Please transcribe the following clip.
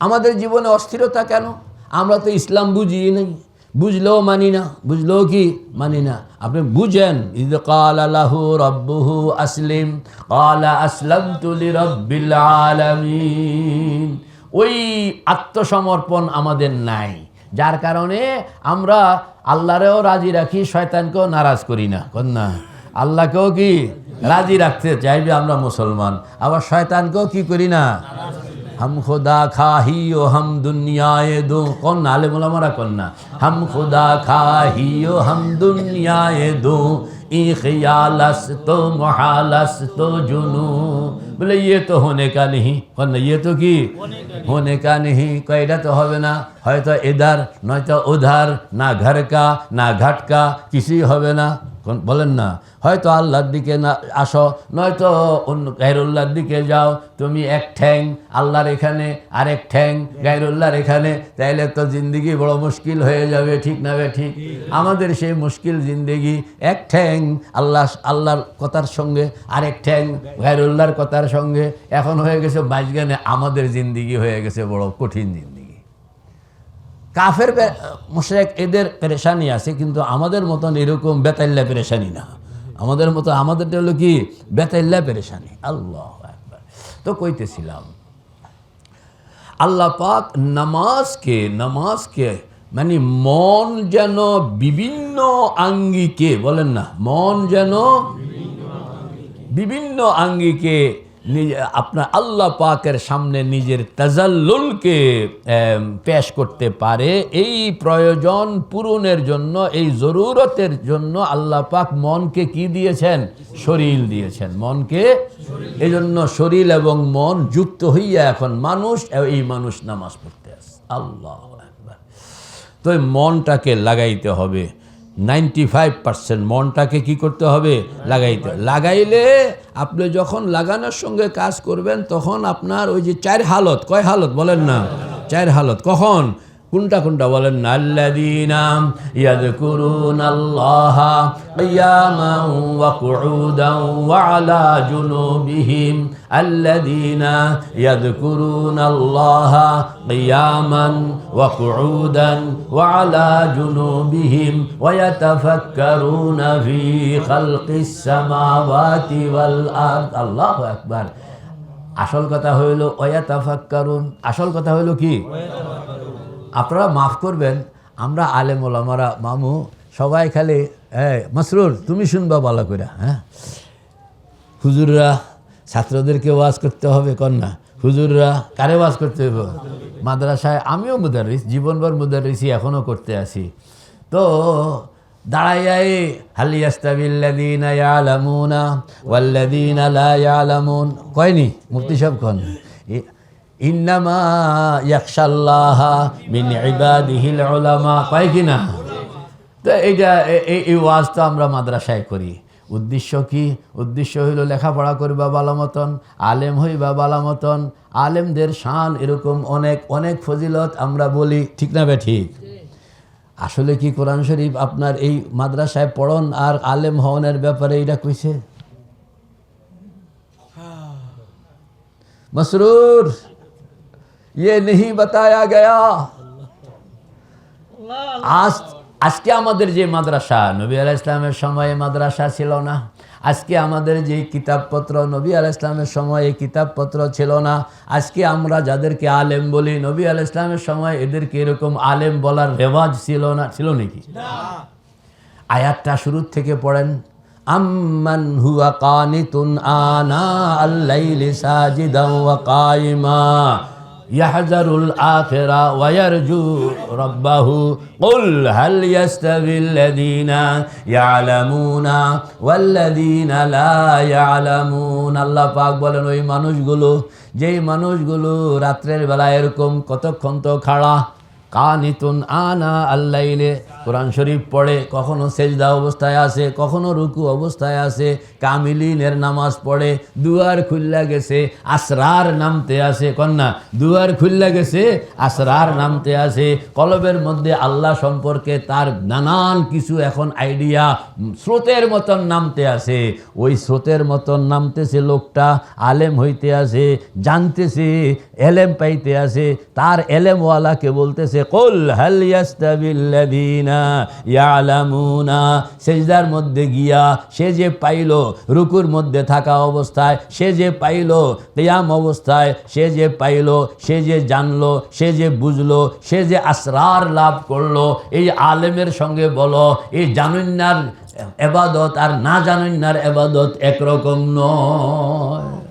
আমাদের জীবনে অস্থিরতা কেন? আমরা তো ইসলাম বুঝি নাই। বুঝলেও মানি না, বুঝলেও কি মানি না? আপনি বুঝেন, ইদ কাল রব্বুহু আসলিম, কালা আসলাম তুলি রব্বিল আলামিন। ওই আত্মসমর্পণ আমাদের নাই। যার কারণে আমরা আল্লাহরেও রাজি রাখি, শয়তানকেও নারাজ করি না। কন না? আল্লাহকেও কি রাজি রাখতে চাইবে আমরা মুসলমান? আবার শয়তানকেও কি করি না? হাম খোদা খাহি ও হাম দুনিয়ায় দো কন না আলে মোলামারা কন না হাম খোদা খাহি ও হাম দুনিয়ায় দো, ই খিয়ালস তো মহালস তো জুনু। বলে ইয়ে তো হোনে কা নেহি। কন না ইয়ে তো কি? হোনে কা নেহি। কয়টা তো হবে না। হয়তো এধার, নয়তো ওধার, না ঘর কা, না ঘাটকা কিছুই হবে না। বলেন না, হয়তো আল্লাহর দিকে না আসো, নয়তো অন্য গাইরুল্লাহর দিকে যাও, তুমি এক ঠ্যাং, আল্লাহর এখানে, আরেক ঠ্যাং গাইরুল্লাহর এখানে, তাইলে তো জিন্দিগি বড় মুশকিল হয়ে যাবে, ঠিক না বে ঠিক? আমাদের সেই মুশকিল জিন্দিগি, এক ঠ্যাং, আল্লাহ, আল্লাহর কথার সঙ্গে, আরেক ঠ্যাং গাইরুল্লাহর কথার সঙ্গে, এখন হয়ে গেছে বাইশগানে আমাদের জিন্দিগি হয়ে গেছে, বড় কঠিন জিন্দিগি। কাফের মোশেক এদের পেরেশানি আছে, কিন্তু আমাদের মতন এরকম বেতাল্লা পেরেশানি না। আমাদের মতো, আমাদেরটা হলো কি? বেতাল্লা পেরেশানি। আল্লাহ তো কইতেছিলাম, আল্লাহ পাক নামাজকে নামাজকে মানে মন যেন বিভিন্ন আঙ্গিকে, বলেন না, মন যেন বিভিন্ন আঙ্গিকে আপনার আল্লাহ পাকের সামনে নিজের তাজাল্লুলকে পেশ করতে পারে। এই প্রয়োজন পূরণের জন্য, এই জরুরতের জন্য আল্লাহ পাক মনকে কি দিয়েছেন? শরীর দিয়েছেন। মনকে? এই জন্য শরীর এবং মন যুক্ত হইয়া এখন মানুষ এই মানুষ নামাজ পড়তে আসে আল্লাহ তো মনটাকে লাগাইতে হবে। নাইনটি ফাইভ পার্সেন্ট মনটাকে কি করতে হবে? লাগাইতে লাগাইলে আপনি যখন লাগানোর সঙ্গে কাজ করবেন, তখন আপনার ওই যে চার হালত, কয় হালত বলেন না? চার হালত। কখন? কোনটা কোনটা বলেন? না আল্লাযীনা ইয়াযকুরুনা আল্লাহ কিয়ামান ওয়া কুউদান ওয়া আলা জুনুবিহিম। আল্লাযীনা ইয়াযকুরুনা আল্লাহ কিয়ামান ওয়া কুউদান ওয়া আলা জুনুবিহিম। ওয়া ইয়াতাফাক্কারুনা ফি খালকিস সামাওয়াতি ওয়াল আরদ। আল্লাহু আকবার। আসল কথা হইল, ওয়া তাফাক্কারুন আসল কথা হইল কি? আপনারা মাফ করবেন, আমরা আলেম ওলামারা, মামু, সবাই খালি হ্যাঁ মাসরুর, তুমি শুনবা ভালো করে হ্যাঁ? হুজুররা, ছাত্রদেরকে ওয়াজ করতে হবে কন্যা হুজুররা, কারে ওয়াজ করতে হবে মাদ্রাসায়, আমিও মুদারিস, জীবনভর মুদারিসি এখনও করতে আসি তো, দাঁড়াইয়াই হালিয়াস্তাবিল্লাদিনা ইয়ালামুনা ওয়াল্লাদিনা লা ইয়ালামুন কয়নি? মুক্তি সব কন। ইন্নামা ইয়াকশাল্লাহ মিন ইবাদিহিল উলামা। কয় কি না? তো এইটা এই ওয়াজ তো আমরা মাদ্রাসায় করি। উদ্দেশ্য কি? উদ্দেশ্য হইল লেখাপড়া করবা বালা মতন আলেম হইবা বালা মতন। আলেমদের শান এরকম অনেক অনেক ফজিলত আমরা বলি ঠিক না বে ঠিক? আসলে কি কোরআন শরীফ আপনার এই মাদ্রাসায় পড়ন আর আলেম হওয়ানের ব্যাপারে এইটা কইছে? মসরুর! ये नहीं बताया गया আজ আজকে আমাদের যে মাদ্রাসা নবী আলাহ ইসলামের সময়ে মাদ্রাসা ছিল না আজকে আমাদের যে কিতাবপত্র নবী আলাহ ইসলামের সময়ে কিতাবপত্র ছিল না আজকে আমরা যাদেরকে আলেম বলি নবী আলাহ ইসলামের সময় এদেরকে এরকম আলেম বলার রেওয়াজ ছিল না ছিল নাকি আয়াতটা শুরুর থেকে পড়েন আম্মান হুয়া কানিতুন আনা আল্লাইলি সাজিদান ওয়া কাইমা ইয়াহজারুল আখিরা ওয়া ইয়ারজু রাব্বাহু। কুল হাল ইয়াস্তাবিল্লাযীনা ইয়ালামুনা ওয়াল্লাযীনা লা ইয়ালামুন। আল্লাহ পাক বলেন, ওই মানুষগুলো, যেই মানুষগুলো রাত্রের বেলা এরকম কতক্ষণ তো খাড়া কানিতুন আনা আল্লাইলে। কোরআন শরীফ পড়ে, কখনো সেজদা অবস্থায় আসে, কখনো রুকু অবস্থায় আছে কামিলিনের নামাজ পড়ে, দুয়ার খুল্লা গেছে, আসরার নামতে আছে কন্যা, দুয়ার খুল্লা গেছে, আসরার নামতে আছে কলবের মধ্যে আল্লাহ সম্পর্কে তার নানান কিছু এখন আইডিয়া, স্রোতের মতন নামতে আছে ওই স্রোতের মতন নামতেছে লোকটা, আলেম হইতে আছে জানতেছে, এলেম পাইতে আছে তার এলেমওয়ালাকে বলতেছে কল হাল ইয়াস্তাবিল্লাযীনা সেজদার মধ্যে গিয়া সে যে পাইল, রুকুর মধ্যে থাকা অবস্থায় সে যে পাইল, কিয়াম অবস্থায় সে যে পাইল, সে যে জানলো, সে যে বুঝলো, সে যে আসরার লাভ করল, এই আলেমের সঙ্গে বলো, এই জানুন্নার এবাদত আর না জানুন্নার এবাদত একরকম নয়।